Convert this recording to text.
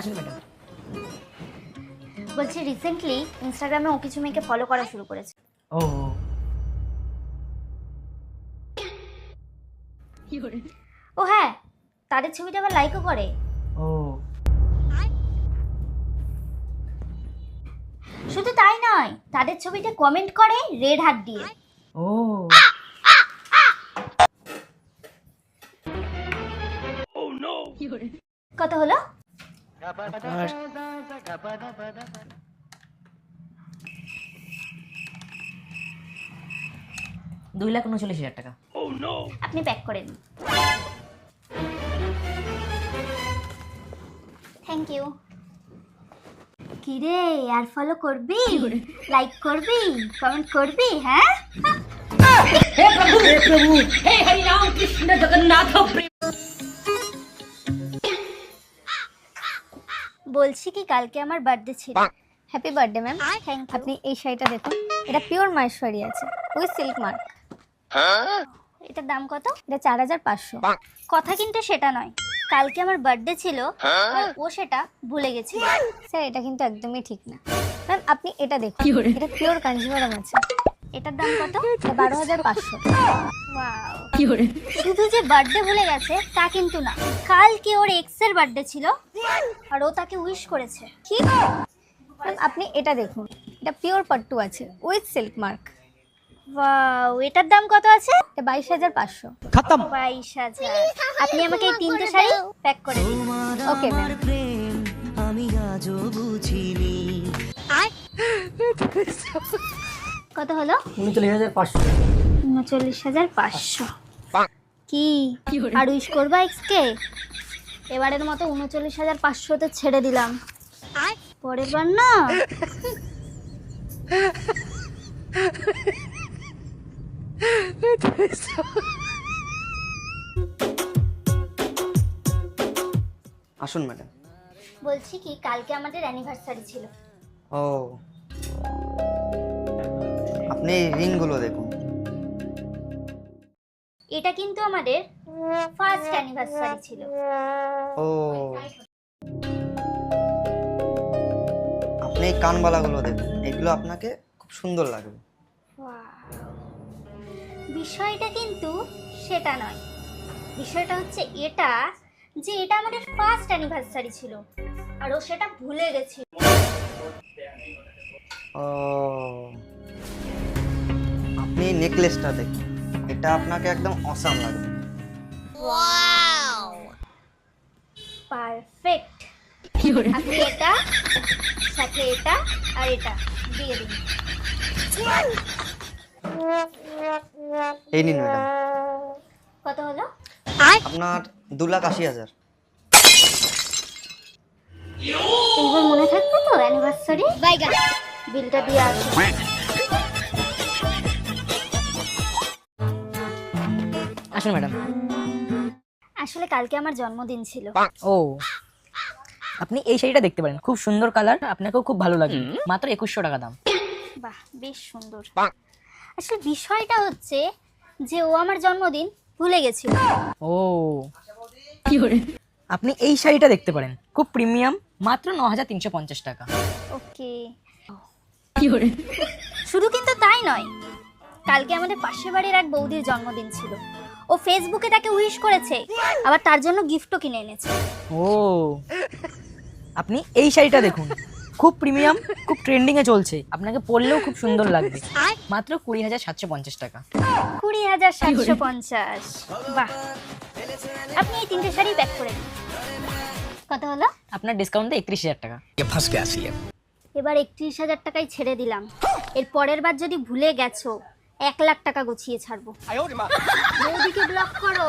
আসুন ম্যাডাম। বলছি রিসেন্টলি ইনস্টাগ্রামে ও কিছু মেয়েকে ফলো করা শুরু করেছে। ও। ও হ্যাঁ তাদের ছবিটা আবার লাইকও করে। ও। শুধু তাই নয় তাদের ছবিতে কমেন্ট করে রেড হাত দিয়ে। ও। কত হলো? আর দুই লাখ উনচল্লিশ হাজার টাকা। আপনি প্যাক করে দিন। থ্যাংক ইউ কিরে আর ফলো করবি? লাইক করবি? কমেন্ট করবি হ্যাঁ? বলছি কি কালকে আমার বার্থডে ছিল। হ্যাপি বার্থডে ম্যাম থ্যাংক আপনি এই শাড়িটা দেখুন। এটা পিওর মাহেশ্বরী আছে উইথ সিল্ক মার্ক এটার দাম কত? এটা চার হাজার পাঁচশো। কথা কিন্তু সেটা নয়। কালকে আমার বার্থডে ছিল আর ও সেটা ভুলে গেছে। স্যার এটা কিন্তু একদমই ঠিক না। ম্যাম আপনি এটা দেখুন। এটা পিওর কাঞ্জিভারাম আছে এটার দাম কত? বারো হাজার পাঁচশো। Wow. শুধু যে বার্থডে ভুলে গেছে তা কিন্তু না। কালকে ওর এক্সের বার্থডে ছিল আর ও তাকে উইশ করেছে। কি আপনি এটা দেখুন। এটা পিওর পাট্টু আছে উইথ সিল্ক মার্ক ওয়াও এটার দাম কত আছে? এটা বাইশ হাজার পাঁচশো। বাইশ হাজার। আপনি আমাকে এই তিনটে শাড়ি প্যাক করে দিন। Okay ma'am. কত হলো? উনচল্লিশ হাজার পাঁচশো। উনচল্লিশ হাজার পাঁচশো। কি? আর উইশ করবা এক্স কে এবারের মতো উনচল্লিশ হাজার পাঁচশোতে ছেড়ে দিলাম। পরের বার না? আসুন ম্যাডাম বলছি কি কালকে আমাদের অ্যানিভার্সারি ছিল। ও। আপনি রিংগুলো দেখুন। এটা কিন্তু আমাদের ফার্স্ট অ্যানিভার্সারি ছিল। ও। আপনি এই কানবালাগুলো দেখুন এগুলো আপনাকে খুব সুন্দর লাগবে। বিষয়টা কিন্তু সেটা নয়। বিষয়টা হচ্ছে এটা যে এটা আমাদের ফার্স্ট অ্যানিভার্সারি ছিল আর ও সেটা ভুলে গেছিল ও। আপনি নেকলেসটা দেখুন। এটা আপনাকে একদম অসাম লাগবে। ওয়াও পারফেক্ট আপনি এটা সাথে এটা আর এটা দিয়ে দিন। এই নিন ম্যাডাম। কত হলো? আপনার দু লাখ আশি হাজার। এইবার মনে থাকবে তো অ্যানিভার্সারি বিলটা দিয়ে আসুন। আসুন ম্যাডাম। আসলে কালকে আমার জন্মদিন ছিল। ও। আপনি এই শাড়িটা দেখতে পারেন খুব সুন্দর কালার আপনাকেও খুব ভালো লাগবে মাত্র একুশশো টাকা দাম। বাহ বেশ সুন্দর। আসলে বিষয়টা হচ্ছে যে ও আমার জন্মদিন ভুলে গেছিল। ও। কি আপনি এই শাড়িটা দেখতে পারেন খুব প্রিমিয়াম মাত্র ন হাজার তিনশো পঞ্চাশ টাকা। ওকে। কি শুধু কিন্তু তাই নয় কালকে আমাদের পাশের বাড়ির এক বৌদির জন্মদিন ছিল। ও ফেসবুকে তাকে উইশ করেছে। আবার তার জন্য গিফটও কিনে এনেছে। ও। আপনি এই শাড়িটা দেখুন। খুব প্রিমিয়াম খুব ট্রেন্ডিং এ চলছে। আপনাকে পরলেও খুব সুন্দর লাগবে। মাত্র কুড়ি হাজার সাতশো পঞ্চাশ টাকা। কুড়ি হাজার সাতশো পঞ্চাশ। বাহ। আপনি এই তিনটে শাড়ি প্যাক করে দিন। কত হলো? আপনার ডিসকাউন্টে একত্রিশ হাজার টাকা। এবার একত্রিশ হাজার টাকায় ছেড়ে দিলাম। এর পরের বার যদি ভুলে গেছো এক লাখ টাকা গুছিয়ে ছাড়বো। বৌদিকে ব্লক করো।